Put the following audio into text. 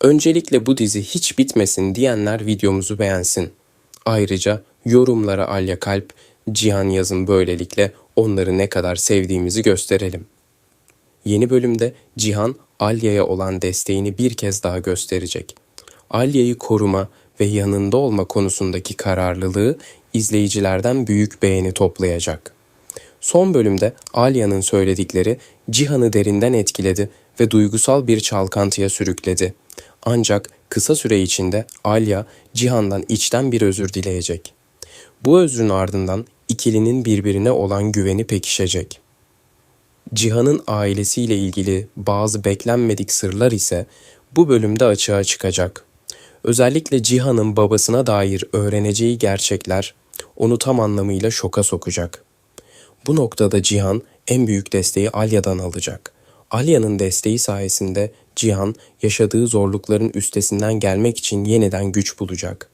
Öncelikle bu dizi hiç bitmesin diyenler videomuzu beğensin. Ayrıca yorumlara Alya Kalp, Cihan yazın böylelikle onları ne kadar sevdiğimizi gösterelim. Yeni bölümde Cihan Alya'ya olan desteğini bir kez daha gösterecek. Alya'yı koruma ve yanında olma konusundaki kararlılığı izleyicilerden büyük beğeni toplayacak. Son bölümde Alya'nın söyledikleri Cihan'ı derinden etkiledi ve duygusal bir çalkantıya sürükledi. Ancak kısa süre içinde Alya Cihan'dan içten bir özür dileyecek. Bu özrün ardından ikilinin birbirine olan güveni pekişecek. Cihan'ın ailesiyle ilgili bazı beklenmedik sırlar ise bu bölümde açığa çıkacak. Özellikle Cihan'ın babasına dair öğreneceği gerçekler onu tam anlamıyla şoka sokacak. Bu noktada Cihan en büyük desteği Alya'dan alacak. Alya'nın desteği sayesinde Cihan yaşadığı zorlukların üstesinden gelmek için yeniden güç bulacak.